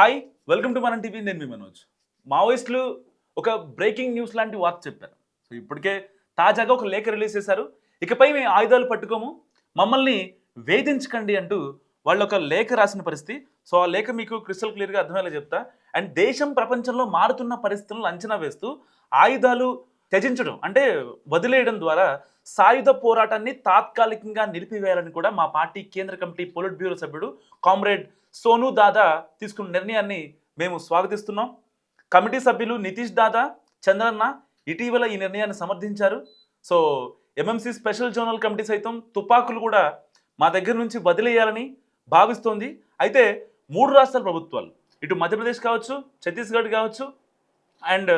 Hi welcome to Mana TV నేను మీ మనోజ్. మావోయిస్టులు ఒక బ్రేకింగ్ న్యూస్ లాంటి వార్త చెప్పారు. సో ఇప్పటికే తాజాగా ఒక లేఖ రిలీజ్ చేశారు. ఇకపై మేము ఆయుధాలు పట్టుకోము. మమ్మల్ని వేధించకండి అంటూ వాళ్ళు ఒక లేఖ రాసిన పరిస్థితి. సో ఆ లేఖ మీకు క్రిస్టల్ క్లియర్గా అర్థమయ్యేలా చెప్తా. అండ్ దేశం ప్రపంచంలో మారుతున్న పరిస్థితులను అంచనా వేస్తూ ఆయుధాలు త్యజించడం అంటే వదిలేయడం ద్వారా సాయుధ పోరాటాన్ని తాత్కాలికంగా నిలిపివేయాలని కూడా మా పార్టీ కేంద్ర కమిటీ పొలిట్ బ్యూరో సభ్యుడు కామ్రేడ్ సోను దాదా తీసుకున్న నిర్ణయాన్ని మేము స్వాగతిస్తున్నాం. కమిటీ సభ్యులు నితీష్ దాదా చంద్రన్న ఇటీవల ఈ నిర్ణయాన్ని సమర్థించారు. So MMC special zonal committee సైతం తుపాకులు కూడా మా దగ్గర నుంచి వదిలేయాలని భావిస్తోంది. అయితే మూడు రాష్ట్రాల ప్రభుత్వాలు ఇటు మధ్యప్రదేశ్ కావచ్చు ఛత్తీస్గఢ్ కావచ్చు అండ్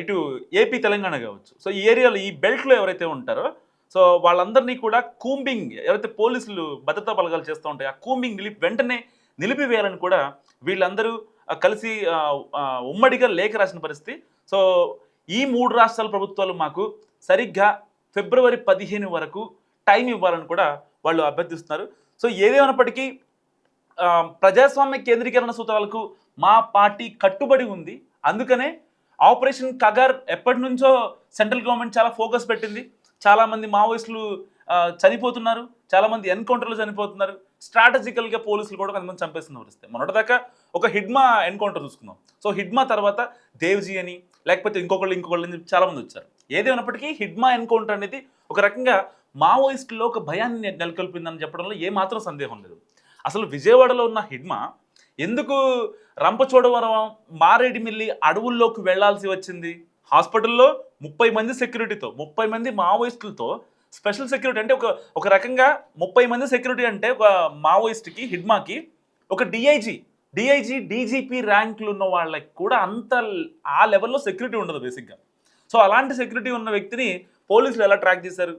ఇటు ఏపీ తెలంగాణ కావచ్చు. సో ఈ ఏరియాలో ఈ బెల్ట్లో ఎవరైతే ఉంటారో సో వాళ్ళందరినీ కూడా కూంబింగ్ ఎవరైతే పోలీసులు భద్రతా బలగాలు చేస్తూ ఉంటాయి ఆ కూంబింగ్ నిలిపి వెంటనే నిలిపివేయాలని కూడా వీళ్ళందరూ కలిసి ఉమ్మడిగా లేఖ రాసిన పరిస్థితి. సో ఈ మూడు రాష్ట్రాల ప్రభుత్వాలు మాకు సరిగ్గా ఫిబ్రవరి పదిహేను వరకు టైం ఇవ్వాలని కూడా వాళ్ళు అభ్యర్థిస్తున్నారు. సో ఏదేమైనప్పటికీ ప్రజాస్వామ్య కేంద్రీకరణ సూత్రాలకు మా పార్టీ కట్టుబడి ఉంది. అందుకనే ఆపరేషన్ కగర్ ఎప్పటి నుంచో సెంట్రల్ గవర్నమెంట్ చాలా ఫోకస్ పెట్టింది. చాలామంది మావోయిస్టులు చనిపోతున్నారు. చాలామంది ఎన్కౌంటర్లు చనిపోతున్నారు. స్ట్రాటజికల్గా పోలీసులు కూడా కొంతమంది చంపేస్తున్న పరిస్థితి మొన్నటిదాకా ఒక హిడ్మా ఎన్కౌంటర్ చూసుకుందాం సో హిడ్మా తర్వాత దేవ్జీ అని లేకపోతే ఇంకొకళ్ళు ఇంకొకళ్ళు అని చెప్పి చాలామంది వచ్చారు. ఏదేమైనప్పటికీ హిడ్మా ఎన్కౌంటర్ అనేది ఒక రకంగా మావోయిస్టుల్లో ఒక భయాన్ని నెలకొల్పిందని చెప్పడంలో ఏమాత్రం సందేహం లేదు. అసలు విజయవాడలో ఉన్న హిడ్మా ఎందుకు రంపచోడవరం మారేడుమిల్లి అడవుల్లోకి వెళ్ళాల్సి వచ్చింది? హాస్పిటల్లో ముప్పై మంది సెక్యూరిటీతో ముప్పై మంది మావోయిస్టులతో స్పెషల్ సెక్యూరిటీ అంటే ఒక ఒక రకంగా ముప్పై మంది సెక్యూరిటీ అంటే ఒక మావోయిస్ట్కి హిడ్మాకి ఒక డిఐజీ డిఐజీ డీజీపీ ర్యాంకులు ఉన్న వాళ్ళకి కూడా అంత ఆ లెవెల్లో సెక్యూరిటీ ఉండదు బేసిక్గా. సో అలాంటి సెక్యూరిటీ ఉన్న వ్యక్తిని పోలీసులు ఎలా ట్రాక్ చేశారు?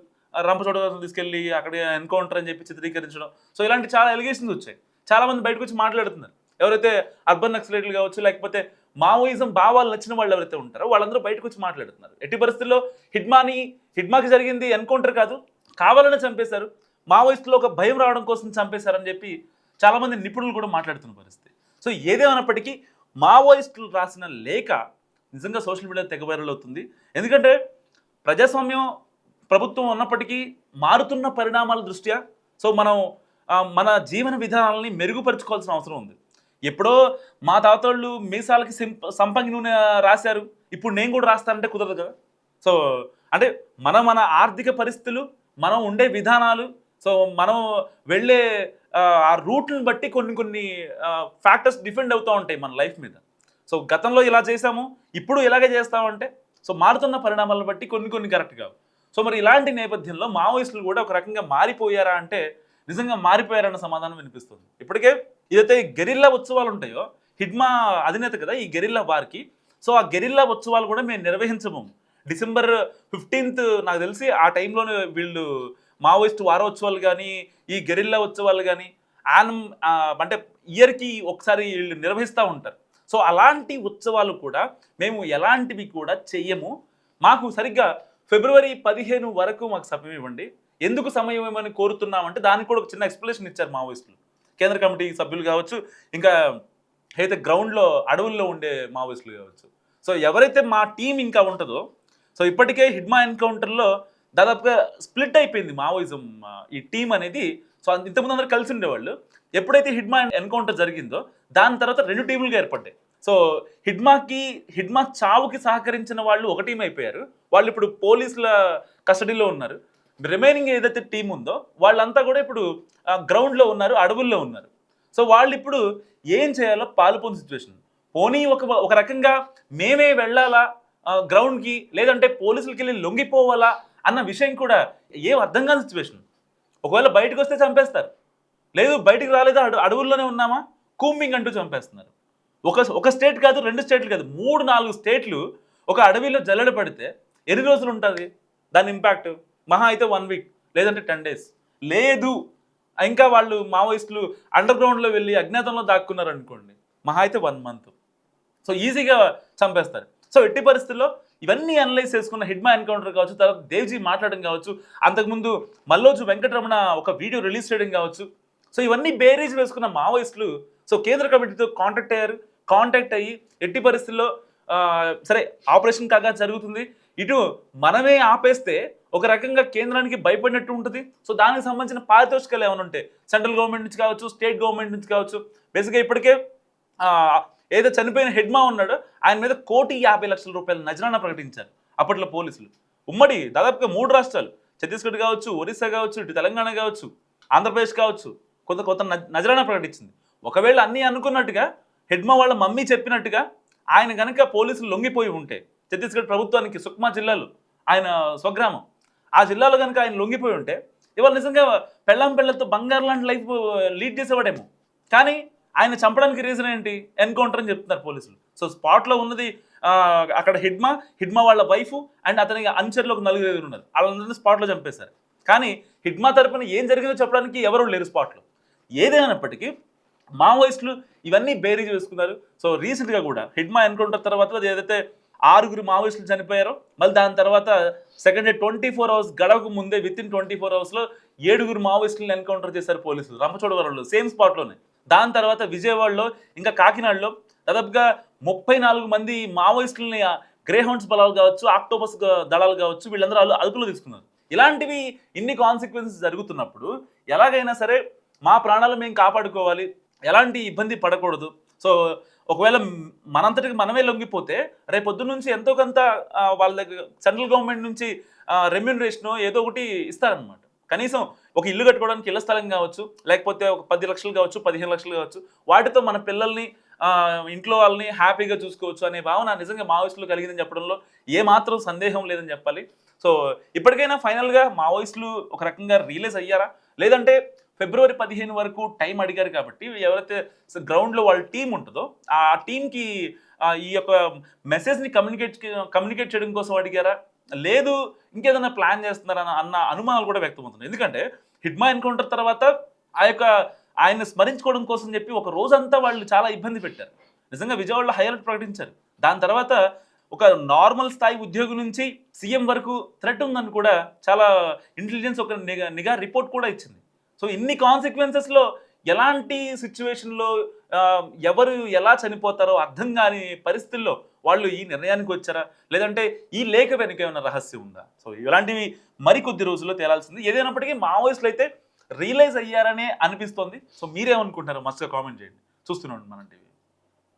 రంపచోడవరం తీసుకెళ్ళి అక్కడ ఎన్కౌంటర్ అని చెప్పి చిత్రీకరించడం. సో ఇలాంటి చాలా ఎలిగేషన్స్ వచ్చాయి. చాలామంది బయటకు వచ్చి మాట్లాడుతున్నారు. ఎవరైతే అర్బన్ నక్సలైట్లు కావచ్చు లేకపోతే మావోయిజం భావాలు నచ్చిన వాళ్ళు ఎవరైతే ఉంటారో వాళ్ళందరూ బయటకు వచ్చి మాట్లాడుతున్నారు. ఎట్టి పరిస్థితుల్లో హిడ్మాని హిడ్మాకి జరిగింది ఎన్కౌంటర్ కాదు కావాలని చంపేశారు. మావోయిస్టులో ఒక భయం రావడం కోసం చంపేశారని చెప్పి చాలామంది నిపుణులు కూడా మాట్లాడుతున్న పరిస్థితి. సో ఏదేమైనప్పటికీ మావోయిస్టులు రాసిన లేఖ నిజంగా సోషల్ మీడియా తెగ వైరల్ అవుతుంది. ఎందుకంటే ప్రజాస్వామ్యం ప్రభుత్వం ఉన్నప్పటికీ మారుతున్న పరిణామాల దృష్ట్యా సో మనం మన జీవన విధానాలని మెరుగుపరుచుకోవాల్సిన అవసరం ఉంది. ఎప్పుడో మా తాతోళ్ళు మీసాలకి సంపంగి నూనె రాశారు. ఇప్పుడు నేను కూడా రాస్తానంటే కుదరదు కదా? సో అంటే మన మన ఆర్థిక పరిస్థితులు మనం ఉండే విధానాలు సో మనం వెళ్ళే ఆ, రూట్ని బట్టి కొన్ని కొన్ని ఫ్యాక్టర్స్ డిఫెండ్ అవుతూ ఉంటాయి మన లైఫ్ మీద. సో గతంలో ఇలా చేసాము ఇప్పుడు ఇలాగే చేస్తామంటే సో మారుతున్న పరిణామాలను బట్టి కొన్ని కొన్ని కరెక్ట్ కావు. సో మరి ఇలాంటి నేపథ్యంలో మావోయిస్టులు కూడా ఒక రకంగా మారిపోయారా అంటే నిజంగా మారిపోయారన్న సమాధానం వినిపిస్తుంది. ఇప్పటికే ఏదైతే గెరిల్లా ఉత్సవాలు ఉంటాయో హిడ్మా అధినేత కదా ఈ గెరిల్లా వారికి సో ఆ గెరిల్లా ఉత్సవాలు కూడా మేము నిర్వహించము. డిసెంబర్ ఫిఫ్టీన్త్ నాకు తెలిసి ఆ టైంలోనే వీళ్ళు మావోయిస్ట్ వారోత్సవాలు కానీ ఈ గెరిల్లా ఉత్సవాలు కానీ ఆనం అంటే ఇయర్కి ఒకసారి వీళ్ళు నిర్వహిస్తూ ఉంటారు. సో అలాంటి ఉత్సవాలు కూడా మేము ఎలాంటివి కూడా చెయ్యము. మాకు సరిగ్గా ఫిబ్రవరి పదిహేను వరకు మాకు సమయం ఇవ్వండి. ఎందుకు సమయం ఇవ్వమని కోరుతున్నామంటే దానికి కూడా ఒక చిన్న ఎక్స్ప్లెనేషన్ ఇచ్చారు మావోయిస్టులు. కేంద్ర కమిటీ సభ్యులు కావచ్చు ఇంకా అయితే గ్రౌండ్లో అడవుల్లో ఉండే మావోయిస్టులు కావచ్చు. సో ఎవరైతే మా టీం ఇంకా ఉంటుందో సో ఇప్పటికే హిడ్మా ఎన్కౌంటర్లో దాదాపుగా స్ప్లిట్ అయిపోయింది మావోయిజం ఈ టీం అనేది. సో ఇంతకుముందు అందరూ కలిసి ఉండేవాళ్ళు. ఎప్పుడైతే హిడ్మా ఎన్కౌంటర్ జరిగిందో దాని తర్వాత రెండు టీములుగా ఏర్పడ్డాయి. సో హిడ్మాకి హిడ్మా చావుకి సహకరించిన వాళ్ళు ఒక టీం అయిపోయారు. వాళ్ళు ఇప్పుడు పోలీసుల కస్టడీలో ఉన్నారు. రిమైనింగ్ ఏదైతే టీం ఉందో వాళ్ళంతా కూడా ఇప్పుడు ఆ, గ్రౌండ్లో ఉన్నారు అడవుల్లో ఉన్నారు. సో వాళ్ళు ఇప్పుడు ఏం చేయాలో పాలుపోని సిచ్యువేషన్ పోనీ ఒక ఒక రకంగా మేమే వెళ్ళాలా గ్రౌండ్కి లేదంటే పోలీసులకి వెళ్ళి లొంగిపోవాలా అన్న విషయం కూడా ఏం అర్థం కాని సిచ్యువేషన్ ఒకవేళ బయటకు వస్తే చంపేస్తారు. లేదు బయటకు రాలేదా అడు అడవుల్లోనే ఉన్నామా? కూంబింగ్ అంటూ చంపేస్తున్నారు. ఒక ఒక స్టేట్ కాదు రెండు స్టేట్లు కాదు మూడు నాలుగు స్టేట్లు ఒక అడవిలో జల్లెడ పడితే ఎన్ని రోజులు ఉంటుంది? దాని ఇంపాక్ట్ మహా అయితే వన్ వీక్ లేదంటే టెన్ డేస్ లేదు. ఇంకా వాళ్ళు మావోయిస్టులు అండర్ గ్రౌండ్లో వెళ్ళి అజ్ఞాతంలో దాక్కున్నారు అనుకోండి మహా అయితే వన్ మంత్ సో ఈజీగా చంపేస్తారు. సో ఎట్టి పరిస్థితుల్లో ఇవన్నీ అనలైజ్ చేసుకున్న హిడ్మా ఎన్కౌంటర్ కావచ్చు తర్వాత దేవ్జీ మాట్లాడడం కావచ్చు అంతకుముందు మల్లోజు వెంకటరమణ ఒక వీడియో రిలీజ్ చేయడం కావచ్చు. సో ఇవన్నీ బేరీజ్ వేసుకున్న మావోయిస్టులు సో కేంద్ర కమిటీతో కాంటాక్ట్ అయ్యారు. కాంటాక్ట్ అయ్యి ఎట్టి పరిస్థితుల్లో సరే ఆపరేషన్ కాగా జరుగుతుంది. ఇటు మనమే ఆపేస్తే ఒక రకంగా కేంద్రానికి భయపడినట్టు ఉంటుంది. సో దానికి సంబంధించిన పారితోషికాలు ఏమైనా ఉంటాయి సెంట్రల్ గవర్నమెంట్ నుంచి కావచ్చు స్టేట్ గవర్నమెంట్ నుంచి కావచ్చు బేసిక్గా ఇప్పటికే ఏదో చనిపోయిన హెడ్మా ఉన్నాడో ఆయన మీద కోటి యాభై లక్షల రూపాయల నజరానా ప్రకటించారు అప్పట్లో పోలీసులు. ఉమ్మడి దాదాపుగా మూడు రాష్ట్రాలు ఛత్తీస్గఢ్ కావచ్చు ఒరిస్సా కావచ్చు ఇటు తెలంగాణ కావచ్చు ఆంధ్రప్రదేశ్ కావచ్చు కొంత కొత్త నజరానా ప్రకటించింది. ఒకవేళ అన్నీ అనుకున్నట్టుగా హెడ్మా వాళ్ళ మమ్మీ చెప్పినట్టుగా ఆయన కనుక పోలీసులు లొంగిపోయి ఉంటే ఛత్తీస్గఢ్ ప్రభుత్వానికి సుక్మా జిల్లాలో ఆయన స్వగ్రామం ఆ జిల్లాలో కనుక ఆయన లొంగిపోయి ఉంటే ఇవాళ నిజంగా పెళ్ళం పెళ్ళతో బంగారు లాంటి లైఫ్ లీడ్ చేసేవాడేమో. కానీ ఆయన చంపడానికి రీజన్ ఏంటి? ఎన్కౌంటర్ అని చెప్తున్నారు పోలీసులు. సో స్పాట్లో ఉన్నది అక్కడ హిడ్మా హిడ్మా వాళ్ళ వైఫ్ అండ్ అతనికి అనుచరులు ఒక నలుగురు ఎదురు ఉన్నారు. వాళ్ళందరినీ స్పాట్లో చంపేశారు. కానీ హిడ్మా తరపున ఏం జరిగిందో చెప్పడానికి ఎవరు లేరు స్పాట్లో ఏదైనప్పటికీ మావోయిస్టులు ఇవన్నీ బేరీ చేసుకున్నారు. సో రీసెంట్గా కూడా హిడ్మా ఎన్కౌంటర్ తర్వాత ఏదైతే ఆరుగురు మావోయిస్టులు చనిపోయారు. మళ్ళీ దాని తర్వాత second day twenty four hours గడవకు ముందే విత్ ఇన్ ట్వంటీ ఫోర్ అవర్స్లో ఏడుగురు మావోయిస్టులను ఎన్కౌంటర్ చేశారు పోలీసులు. రంపచోడవరంలో సేమ్ స్పాట్లోనే దాని తర్వాత విజయవాడలో ఇంకా కాకినాడలో దాదాపుగా ముప్పై నాలుగు మంది మావోయిస్టులని గ్రే హౌండ్స్ బలాలు కావచ్చు ఆక్టోపస్ దళాలు కావచ్చు వీళ్ళందరూ అదుపులో తీసుకున్నారు. ఇలాంటివి ఇన్ని కాన్సిక్వెన్సెస్ జరుగుతున్నప్పుడు ఎలాగైనా సరే మా ప్రాణాలు మేము కాపాడుకోవాలి. ఎలాంటి ఇబ్బంది పడకూడదు. సో ఒకవేళ మనంతటికి మనమే లొంగిపోతే రేపు నుంచి ఎంతో కొంత వాళ్ళ దగ్గర సెంట్రల్ గవర్నమెంట్ నుంచి రెమ్యూనరేషన్ ఏదో ఒకటి ఇస్తారనమాట కనీసం ఒక ఇల్లు కట్టుకోవడానికి ఇళ్ళ స్థలం కావచ్చు లేకపోతే ఒక పది లక్షలు కావచ్చు పదిహేను లక్షలు కావచ్చు వాటితో మన పిల్లల్ని ఇంట్లో వాళ్ళని హ్యాపీగా చూసుకోవచ్చు అనే భావన నిజంగా మావోయిస్టులు కలిగిందని చెప్పడంలో ఏ మాత్రం సందేహం లేదని చెప్పాలి. సో ఇప్పటికైనా ఫైనల్గా మావోయిస్టులు ఒక రకంగా రియలైజ్ అయ్యారా? లేదంటే ఫిబ్రవరి పదిహేను వరకు టైం అడిగారు కాబట్టి ఎవరైతే గ్రౌండ్లో వాళ్ళ టీం ఉంటుందో ఆ టీంకి ఈ యొక్క మెసేజ్ని కమ్యూనికేట్ కమ్యూనికేట్ చేయడం కోసం అడిగారా? లేదు ఇంకేదైనా ప్లాన్ చేస్తున్నారా అన్న- అనుమానాలు కూడా వ్యక్తమవుతున్నాయి ఎందుకంటే హిడ్మా ఎన్కౌంటర్ తర్వాత ఆ యొక్క ఆయన స్మరించుకోవడం కోసం చెప్పి ఒక రోజంతా వాళ్ళు చాలా ఇబ్బంది పెట్టారు. నిజంగా విజయవాడలో హై అలర్ట్ ప్రకటించారు. దాని తర్వాత ఒక నార్మల్ స్థాయి ఉద్యోగి నుంచి సీఎం వరకు థ్రెట్ ఉందని కూడా చాలా ఇంటెలిజెన్స్ ఒక నిఘా నిఘా రిపోర్ట్ కూడా ఇచ్చింది. సో ఇన్ని కాన్సిక్వెన్సెస్లో ఎలాంటి సిచ్యువేషన్లో ఎవరు ఎలా చనిపోతారో అర్థం కాని పరిస్థితుల్లో వాళ్ళు ఈ నిర్ణయానికి వచ్చారా? లేదంటే ఈ లేఖ వెనుక ఏమైనా రహస్యం ఉందా? సో ఇలాంటివి మరికొద్ది రోజుల్లో తేలాల్సింది. ఏదైనప్పటికీ మావోయిస్టులు అయితే రియలైజ్ అయ్యారనే అనిపిస్తోంది. సో మీరేమనుకుంటారు మస్తుగా కామెంట్ చేయండి. చూస్తున్నాం మన టీవీ